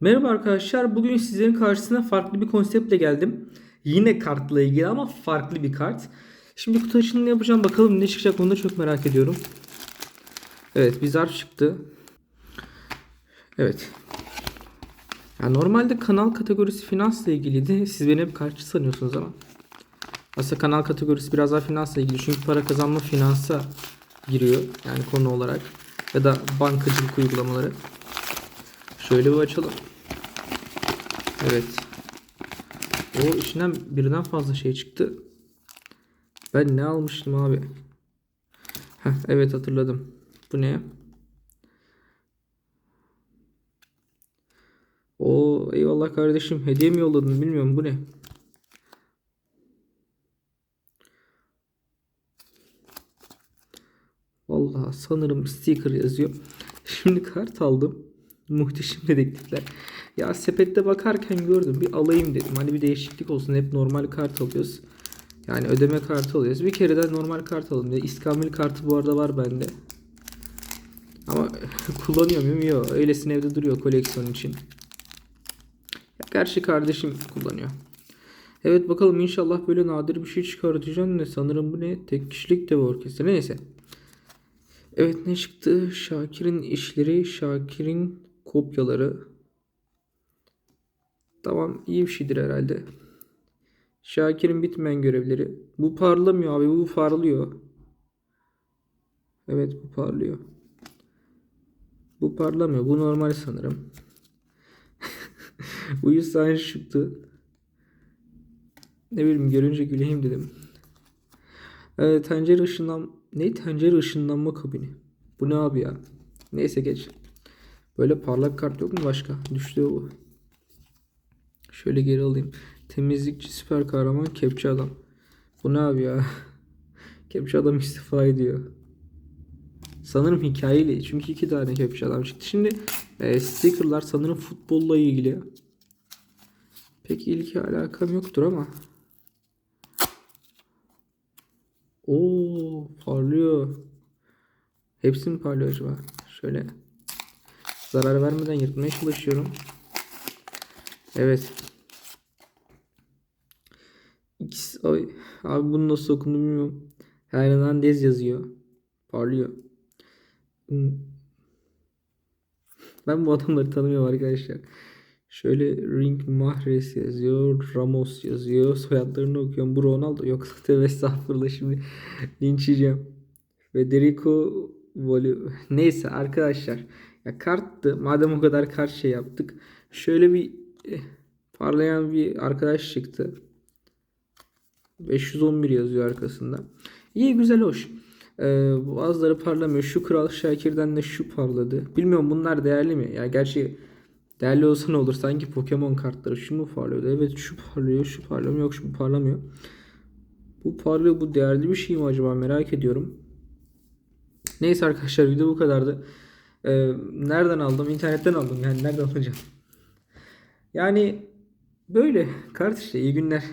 Merhaba arkadaşlar. Bugün sizlerin karşısına farklı bir konseptle geldim. Yine kartla ilgili ama farklı bir kart. Şimdi kutu açılımını yapacağım. Bakalım ne çıkacak onu da çok merak ediyorum. Evet bir zarf çıktı. Evet. Ya normalde kanal kategorisi finansla ilgiliydi. Siz beni hep kartçı sanıyorsunuz ama. Aslında kanal kategorisi biraz daha finansla ilgili. Çünkü para kazanma finansa giriyor. Yani konu olarak. Ya da bankacılık uygulamaları. Şöyle bir açalım. Evet. O içinden birden fazla şey çıktı. Ben ne almıştım abi? Heh, evet hatırladım. Bu ne? O eyvallah kardeşim. Hediye mi yolladın bilmiyorum bu ne? Vallahi sanırım sticker yazıyor. Şimdi kart aldım. Muhteşem dedektifler. Ya sepette bakarken gördüm. Bir alayım dedim. Hani bir değişiklik olsun. Hep normal kart alıyoruz. Yani ödeme kartı alıyoruz. Bir kere de normal kart alalım diye. İskambil kartı bu arada var bende. Ama kullanıyor muyum? Yok. Öylesine evde duruyor koleksiyon için. Gerçi kardeşim kullanıyor. Evet bakalım inşallah böyle nadir bir şey çıkartacağım ne sanırım bu ne tek kişilik de orkestra neyse. Evet ne çıktı? Şakir'in işleri, Şakir'in kopyaları. Tamam iyi bir şeydir herhalde. Şakir'in bitmeyen görevleri. Bu parlamıyor abi bu parlıyor. Evet bu parlıyor. Bu parlamıyor. Bu normal sanırım. bu yüzden çıktı. Ne bileyim görünce güleyim dedim. Ee, tencere ışınlan... Ne tencere ışınlanma kabini? Bu ne abi ya? Neyse geç. Böyle parlak kart yok mu başka? Düştü bu. Şöyle geri alayım. Temizlikçi süper kahraman kepçe adam. Bu ne abi ya? kepçe adam istifa ediyor. Sanırım hikayeli. Çünkü iki tane kepçe adam çıktı. Şimdi e, stickerlar sanırım futbolla ilgili. Pek ilgi alakam yoktur ama. Oo parlıyor. Hepsi mi parlıyor acaba? Şöyle zarar vermeden yırtmaya çalışıyorum. Evet. İkisi, ay, abi bunu nasıl okundu bilmiyorum. Hernandez yazıyor. Parlıyor. Hmm. Ben bu adamları tanımıyorum arkadaşlar. Şöyle Ring Mahrez yazıyor. Ramos yazıyor. Soyadlarını okuyorum. Bu Ronaldo. Yok tövbe estağfurullah şimdi linç yiyeceğim. Federico Volu. Neyse arkadaşlar. Ya karttı. Madem o kadar kart şey yaptık. Şöyle bir eh, parlayan bir arkadaş çıktı. 511 yazıyor arkasında. İyi güzel hoş. Ee, bazıları parlamıyor. Şu Kral Şakir'den de şu parladı. Bilmiyorum bunlar değerli mi? Ya gerçi değerli olsa ne olur? Sanki Pokemon kartları şu mu parlıyordu? Evet şu parlıyor, şu parlamıyor. Yok şu parlamıyor. Bu parlıyor. Bu değerli bir şey mi acaba? Merak ediyorum. Neyse arkadaşlar video bu kadardı. Ee, nereden aldım? İnternetten aldım. Yani nereden alacağım? Yani böyle kart işte. İyi günler.